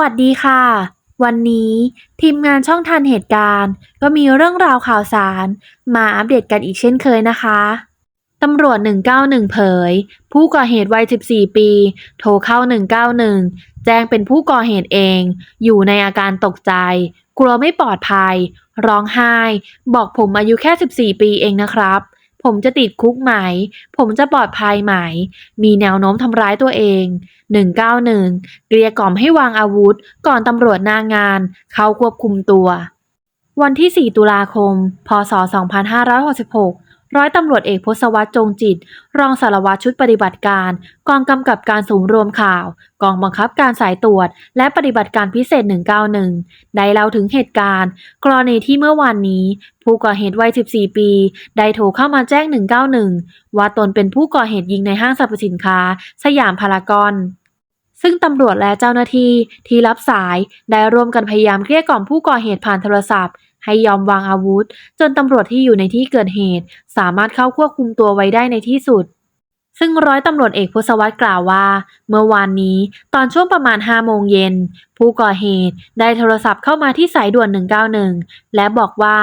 วัสดีค่ะ วันนี้ทีมงานช่องทันเหตุการณ์ ก็มีเรื่องราวข่าวสาร มาอัปเดตกันอีกเช่นเคยนะคะตำรวจ 191 เผย ผู้ก่อเหตุวัย 14 ปี โทรเข้า 191 แจ้งเป็นผู้ก่อเหตุเอง อยู่ในอาการตกใจ กลัวไม่ปลอดภัย ร้องไห้ บอกผมอายุแค่ 14 ปีเองนะครับ ผมจะติดคุกไหม ผมจะปลอดภัยไหม มีแนวโน้มทำร้ายตัวเอง 191 เกลียกล่อมให้วางอาวุธ ก่อนตำรวจนางาน เข้าควบคุมตัว วันที่ 4 ตุลาคม พศ 2566 ร้อยตำรวจเอกพศวัตรจงจิต รองสารวัตรชุดปฏิบัติการ กองกำกับการสูงรวมข่าว กองบังคับการสายตรวจ และปฏิบัติการพิเศษ 191 ได้เล่าถึงเหตุการณ์ กรณีที่เมื่อวานนี้ ผู้ก่อเหตุวัย 14 ปี ได้โทรเข้ามาแจ้ง 191 ว่าตนเป็นผู้ก่อเหตุยิงในห้างสรรพสินค้า สยามพารากอนซึ่งตำรวจและเจ้าหน้าที่ที่รับสายได้ร่วมกันพยายามเกลี้ยกล่อมผู้ก่อเหตุผ่านโทรศัพท์ ให้ยอมวางอาวุธ จนตำรวจที่อยู่ในที่เกิดเหตุ สามารถเข้าควบคุมตัวไว้ได้ในที่สุด ซึ่งร้อยตำรวจเอกพุศวัตรกล่าวว่า เมื่อวานนี้ตอนช่วงประมาณ 5 โมงเย็น ผู้ก่อเหตุได้โทรศัพท์เข้ามาที่สายด่วน 191 และบอกว่า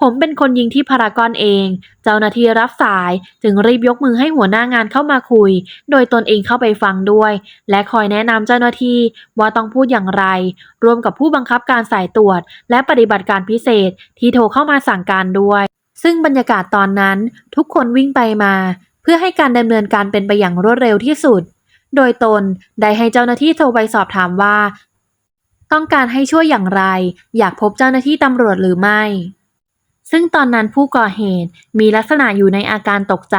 ผมเป็นคนยิงที่พารากอนเอง เจ้าหน้าที่รับสายจึงรีบยกมือให้หัวหน้างานเข้ามาคุย โดยตนเองเข้าไปฟังด้วย และคอยแนะนำเจ้าหน้าที่ว่าต้องพูดอย่างไร รวมกับผู้บังคับการสายตรวจ และปฏิบัติการพิเศษที่โทรเข้ามาสั่งการด้วยซึ่งบรรยากาศตอนนั้นทุกคนวิ่งไปมา พื่อให้การดำเนินการเป็นไปอย่างรวดเร็วที่สุด โดยตนได้ให้เจ้าหน้าที่โทรไปสอบถามว่า ต้องการให้ช่วยอย่างไร อยากพบเจ้าหน้าที่ตำรวจหรือไม่ ซึ่งตอนนั้นผู้ก่อเหตุมีลักษณะอยู่ในอาการตกใจ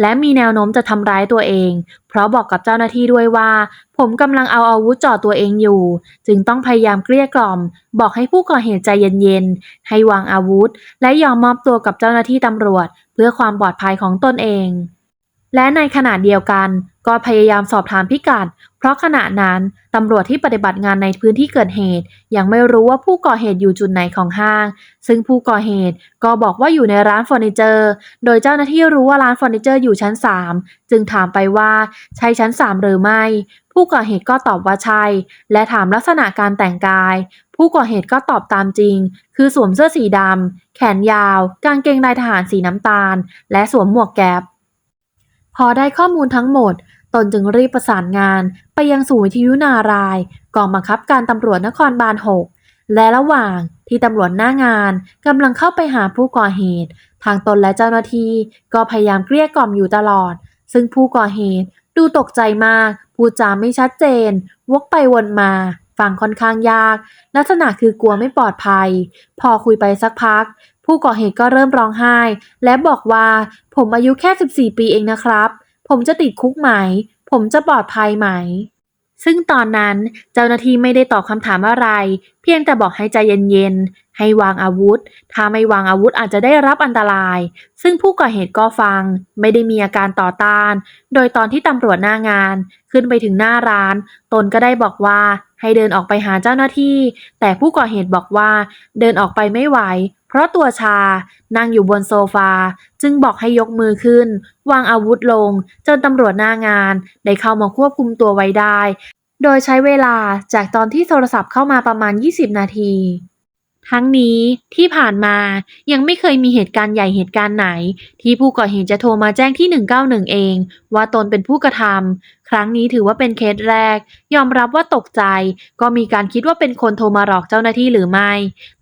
และมีแนวโน้มจะทำร้ายตัวเอง เพราะบอกกับเจ้าหน้าที่ด้วยว่า ผมกำลังเอาอาวุธจ่อตัวเองอยู่ จึงต้องพยายามเกลี้ยกล่อม บอกให้ผู้ก่อเหตุใจเย็นๆให้วางอาวุธ และยอมมอบตัวกับเจ้าหน้าที่ตำรวจ เพื่อความปลอดภัยของตนเอง และในขณะเดียวกัน ก็พยายามสอบถามพิกัด เพราะขณะนั้นตำรวจที่ปฏิบัติงานในพื้นที่เกิดเหตุ ยังไม่รู้ว่าผู้ก่อเหตุอยู่จุดไหนของห้าง ซึ่งผู้ก่อเหตุก็บอกว่าอยู่ในร้านเฟอร์นิเจอร์ โดยเจ้าหน้าที่รู้ว่าร้านเฟอร์นิเจอร์อยู่ชั้น 3 จึงถามไปว่าใช่ชั้น 3 หรือไม่ ผู้ก่อเหตุก็ตอบว่าใช่ และถามลักษณะการแต่งกาย ผู้ก่อเหตุก็ตอบตามจริง คือสวมเสื้อสีดำแขนยาว กางเกงลายทหารสีน้ำตาล และสวมหมวกแก๊ป พอได้ข้อมูลทั้งหมด ตนจึงรีบประสานงาน ไปยังศูนย์วิทยุนาราย กองบังคับการตำรวจนครบาล 6 และระหว่างที่ตำรวจหน้างานกำลังเข้าไปหาผู้ก่อเหตุ ทางตนและเจ้าหน้าที่ก็พยายามเกลี้ยกล่อมอยู่ตลอด ซึ่งผู้ก่อเหตุดูตกใจมาก พูดจาไม่ชัดเจน วกไปวนมา ฟังค่อนข้างยาก ลักษณะคือกลัวไม่ปลอดภัย พอคุยไปสักพัก ผู้ก่อเหตุก็เริ่มร้องไห้ และบอกว่าผมอายุแค่ 14 ปีเองนะครับ ผมจะติดคุกไหม ผมจะปลอดภัยไหม ซึ่งตอนนั้นเจ้าหน้าที่ไม่ได้ตอบคำถามอะไร เพียงแต่บอกให้ใจเย็นๆ ให้วางอาวุธ ถ้าไม่วางอาวุธอาจจะได้รับอันตราย ซึ่งผู้ก่อเหตุก็ฟัง ไม่ได้มีอาการต่อต้าน โดยตอนที่ตำรวจหน้างาน ขึ้นไปถึงหน้าร้าน ตนก็ได้บอกว่าให้เดินออกไปหาเจ้าหน้าที่ แต่ผู้ก่อเหตุบอกว่าเดินออกไปไม่ไหว เพราะตัวชานั่งอยู่บนโซฟา จึงบอกให้ยกมือขึ้น วางอาวุธลง จนตำรวจหน้างาน ได้เข้ามาควบคุมตัวไว้ได้ โดยใช้เวลาจากตอนที่โทรศัพท์เข้ามาประมาณ 20 นาที ทั้งนี้ที่ผ่านมายังไม่เคยมีเหตุการณ์ใหญ่เหตุการณ์ไหน ที่ผู้ก่อเหตุจะโทรมาแจ้งที่ 191 เอง ว่าตนเป็นผู้กระทำ ครั้งนี้ถือว่าเป็นเคสแรก ยอมรับว่าตกใจ ก็มีการคิดว่าเป็นคนโทรมาหลอกเจ้าหน้าที่หรือไม่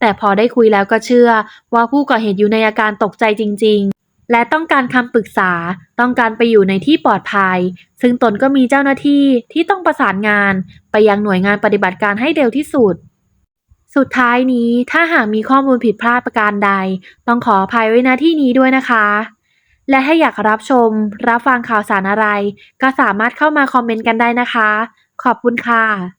แต่พอได้คุยแล้วก็เชื่อ ว่าผู้ก่อเหตุอยู่ในอาการตกใจจริง ๆและต้องการคำปรึกษา ต้องการไปอยู่ในที่ปลอดภัย ซึ่งตนก็มีเจ้าหน้าที่ที่ต้องประสานงาน ไปยังหน่วยงานปฏิบัติการให้เร็วที่สุด สุดท้ายนี้ถ้าหากมีข้อมูลผิดพลาดประการใด ต้องขออภัยไว้ณที่นี้ด้วยนะคะ และถ้าอยากรับชม รับฟังข่าวสารอะไร ก็สามารถเข้ามาคอมเมนต์กันได้นะคะ ขอบคุณค่ะ